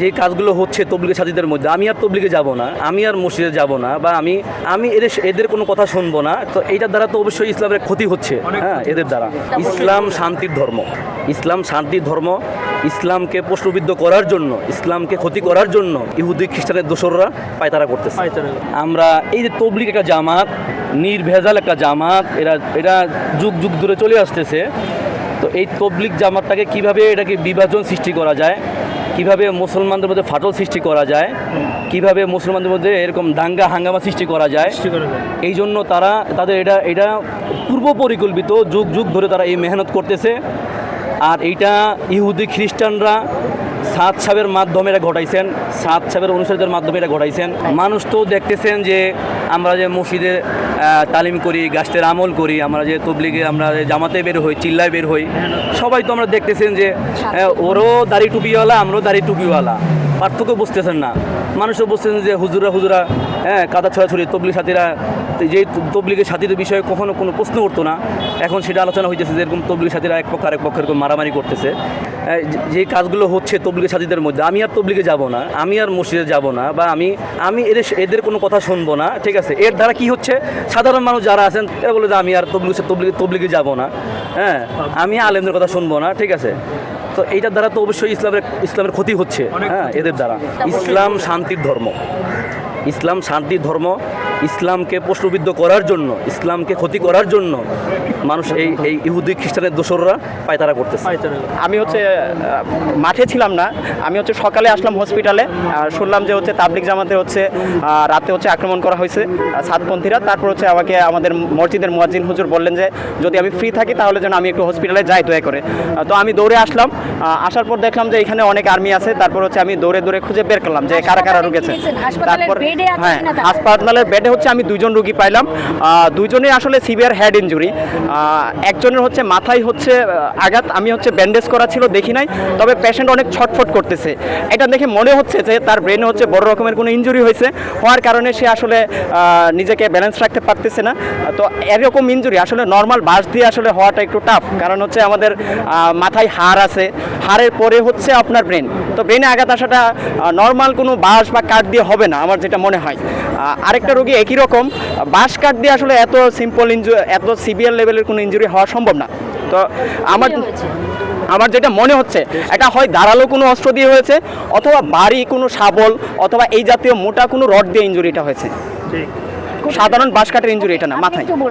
যে কাজগুলো হচ্ছে তবলিগের সাথীদের মধ্যে আমি আর তবলিগে যাব না আমি আর মসজিদে যাব না বা আমি আমি এদের এদের কোনো কথা শুনব না তো এইটার দ্বারা তো অবশ্যই ইসলামের ক্ষতি হচ্ছে হ্যাঁ এদের দ্বারা। ইসলাম শান্তির ধর্ম ইসলাম শান্তির ধর্ম ইসলামকে প্রশ্নবিদ্ধ করার জন্য ইসলামকে ক্ষতি করার জন্য ইহুদি খ্রিস্টানের দোসররা পায়তারা করতেছে। আমরা এই যে তবলিগ একটা জামাত নির্ভেজাল একটা জামাত এরা এরা যুগ যুগ ধরে চলে আসতেছে তো এই তবলিক জামাতটাকে কীভাবে এটাকে বিভাজন সৃষ্টি করা যায় কীভাবে মুসলমানদের মধ্যে ফাটল সৃষ্টি করা যায় কীভাবে মুসলমানদের মধ্যে এরকম দাঙ্গা হাঙ্গামা সৃষ্টি করা যায় এই জন্য তারা তাদের এটা এটা পূর্ব পরিকল্পিত যুগ যুগ ধরে তারা এই মেহনত করতেছে। আর এইটা ইহুদি খ্রিস্টানরা সাত সাহেবের মাধ্যমে এটা ঘটাইছেন সাত সাহেবের অনুসারীদের মাধ্যমে এটা ঘটাইছেন। মানুষ তো দেখতেছেন যে আমরা যে মসজিদে তালিম করি গাছের আমল করি, আমরা যে তবলিগে আমরা জামাতে বের হই, চিল্লায় বের হই, সবাই তো আমরা দেখতেছেন যে ওরও দাড়ি টুপিওয়ালা, আমরাও দাড়ি টুপিওয়ালা। পার্থক্য বুঝতেছেন না। মানুষও বুঝতেছেন যে হুজুরা হুজুরা হ্যাঁ কাদা ছড়াছড়ি, তবলিগ সাথীরা যে তবলিগের সাথীদের বিষয়ে কখনো কোনো প্রশ্ন উঠতো না, এখন সেটা আলোচনা হইতেছে যে এরকম তবলিগ সাথীরা এক পক্ষ আরেক পক্ষ এরকম মারামারি করতেছে। যে- কাজগুলো হচ্ছে তবলিগের সাথীদের মধ্যে, আমি আর তবলিগে যাব না, আমি আর মসজিদে যাব না, বা আমি আমি এদের এদের কোনো কথা শুনব না, ঠিক আছে? এর দ্বারা কি হচ্ছে? সাধারণ মানুষ যারা আছেন, এরা বলে যে আমি আর তবলিগে তবলিগে যাব না হ্যাঁ আমি আলেমদের কথা শুনব না, ঠিক আছে? তো এইটার দ্বারা তো অবশ্যই ইসলামের ইসলামের ক্ষতি হচ্ছে হ্যাঁ এদের দ্বারা। ইসলাম শান্তির ধর্ম। ইসলাম শান্তির ধর্ম ইসলামকে প্রশ্নবিদ্ধ করার জন্য ইসলামকে ক্ষতি করার জন্য মানুষ এই এই ইহুদি খ্রিস্টানের দোসররা পায়তারা করতেছে। আমি হচ্ছে মাঠে ছিলাম না আমি হচ্ছে সকালে আসলাম হসপিটালে শুনলাম যে হচ্ছে তাবলিক জামাতে হচ্ছে রাতে হচ্ছে আক্রমণ করা হয়েছে সাতপন্থীরা। তারপর হচ্ছে আমাকে আমাদের মসজিদের মুয়াজ্জিন হুজুর বললেন যে যদি আমি ফ্রি থাকি তাহলে যেন আমি একটু হসপিটালে যাই দয়া করে। তো আমি দৌড়ে আসলাম আসার পর দেখলাম যে এখানে অনেক আর্মি আছে। তারপর হচ্ছে আমি দৌড়ে দৌড়ে খুঁজে বের করলাম যে কারা কারা রুগেছে আছে। হ্যাঁ হাসপাতালের বেডে হচ্ছে আমি দুইজন রুগী পাইলাম। দুইজনেই আসলে সিভিয়ার হেড ইনজুরি একজনের হচ্ছে মাথায় হচ্ছে আঘাত, আমি হচ্ছে ব্যান্ডেজ করা ছিল, দেখি নাই। তবে পেশেন্ট অনেক ছটফট করতেছে। এটা দেখে মনে হচ্ছে যে তার ব্রেনে হচ্ছে বড় রকমের কোনো ইনজুরি হয়েছে। হওয়ার কারণে সে আসলে নিজেকে ব্যালেন্স রাখতে পারতেছে না। তো এরকম ইনজুরি আসলে নর্মাল বাস দিয়ে আসলে হওয়াটা একটু টাফ কারণ হচ্ছে আমাদের মাথায় হাড় আছে। হাড়ের পরে হচ্ছে আপনার ব্রেন তো ব্রেনে আঘাত আসাটা নর্মাল কোনো বাঁশ বা কাঠ দিয়ে হবে না, আমার যেটা মনে হয়। আরেকটা রোগী একই রকম। বাঁশ কাঠ দিয়ে আসলে এত সিম্পল ইঞ্জুরি এত সিভিয়ার লেভেলের কোনো ইঞ্জুরি হওয়া সম্ভব না। তো আমার আমার যেটা মনে হচ্ছে এটা হয় দাঁড়াল কোনো অস্ত্র দিয়ে হয়েছে অথবা বাড়ি কোনো শাবল অথবা এই জাতীয় মোটা কোনো রড দিয়ে ইঞ্জুরিটা হয়েছে। সাধারণ বাঁশ কাঠের ইঞ্জুরি এটা না মাথায়।